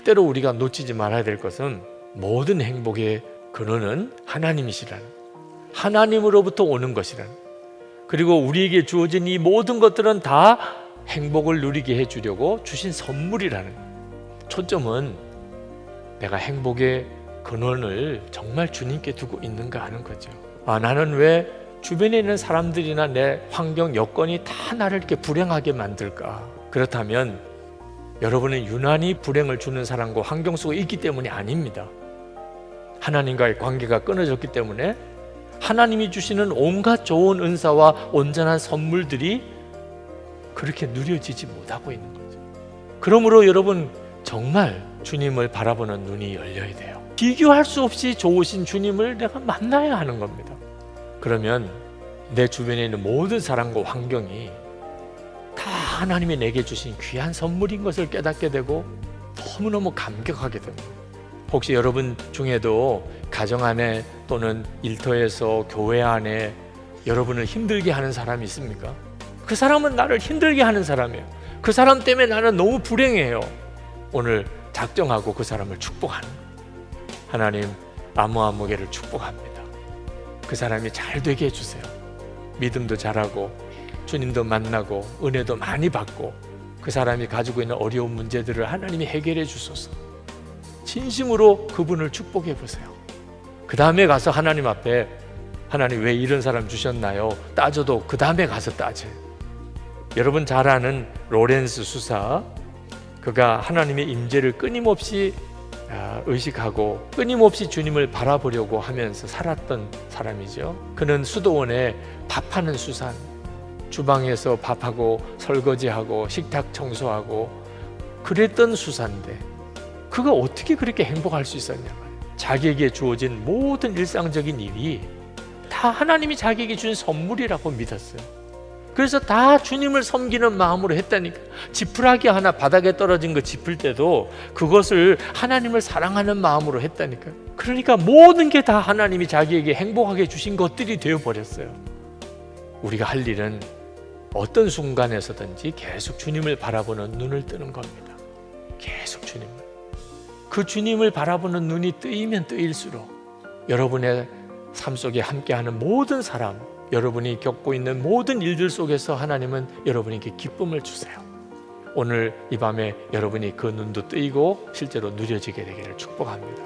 절대로 우리가 놓치지 말아야 될 것은 모든 행복의 근원은 하나님이시라는 하나님으로부터 오는 것이라는 그리고 우리에게 주어진 이 모든 것들은 다 행복을 누리게 해주려고 주신 선물이라는 초점은 내가 행복의 근원을 정말 주님께 두고 있는가 하는 거죠. 아, 나는 왜 주변에 있는 사람들이나 내 환경 여건이 다 나를 이렇게 불행하게 만들까? 그렇다면 여러분은 유난히 불행을 주는 사람과 환경 속에 있기 때문이 아닙니다. 하나님과의 관계가 끊어졌기 때문에 하나님이 주시는 온갖 좋은 은사와 온전한 선물들이 그렇게 누려지지 못하고 있는 거죠. 그러므로 여러분 정말 주님을 바라보는 눈이 열려야 돼요. 비교할 수 없이 좋으신 주님을 내가 만나야 하는 겁니다. 그러면 내 주변에 있는 모든 사람과 환경이 다 하나님이 내게 주신 귀한 선물인 것을 깨닫게 되고 너무너무 감격하게 됩니다. 혹시 여러분 중에도 가정 안에 또는 일터에서 교회 안에 여러분을 힘들게 하는 사람이 있습니까? 그 사람은 나를 힘들게 하는 사람이에요. 그 사람 때문에 나는 너무 불행해요. 오늘 작정하고 그 사람을 축복하는 하나님 아무아무개를 축복합니다. 그 사람이 잘 되게 해주세요. 믿음도 잘하고 주님도 만나고 은혜도 많이 받고 그 사람이 가지고 있는 어려운 문제들을 하나님이 해결해 주소서. 진심으로 그분을 축복해 보세요. 그 다음에 가서 하나님 앞에 하나님 왜 이런 사람 주셨나요? 따져도 그 다음에 가서 따져요. 여러분 잘 아는 로렌스 수사 그가 하나님의 임재를 끊임없이 아, 의식하고 끊임없이 주님을 바라보려고 하면서 살았던 사람이죠. 그는 수도원에 밥하는 수산, 주방에서 밥하고 설거지하고 식탁 청소하고 그랬던 수산인데 그가 어떻게 그렇게 행복할 수 있었냐. 자기에게 주어진 모든 일상적인 일이 다 하나님이 자기에게 준 선물이라고 믿었어요. 그래서 다 주님을 섬기는 마음으로 했다니까. 지푸라기 하나 바닥에 떨어진 거 짚을 때도 그것을 하나님을 사랑하는 마음으로 했다니까. 그러니까 모든 게 다 하나님이 자기에게 행복하게 주신 것들이 되어 버렸어요. 우리가 할 일은 어떤 순간에서든지 계속 주님을 바라보는 눈을 뜨는 겁니다. 계속 주님을. 그 주님을 바라보는 눈이 뜨이면 뜨일수록 여러분의 삶 속에 함께하는 모든 사람, 여러분이 겪고 있는 모든 일들 속에서 하나님은 여러분에게 기쁨을 주세요. 오늘 이 밤에 여러분이 그 눈도 뜨이고 실제로 누려지게 되기를 축복합니다.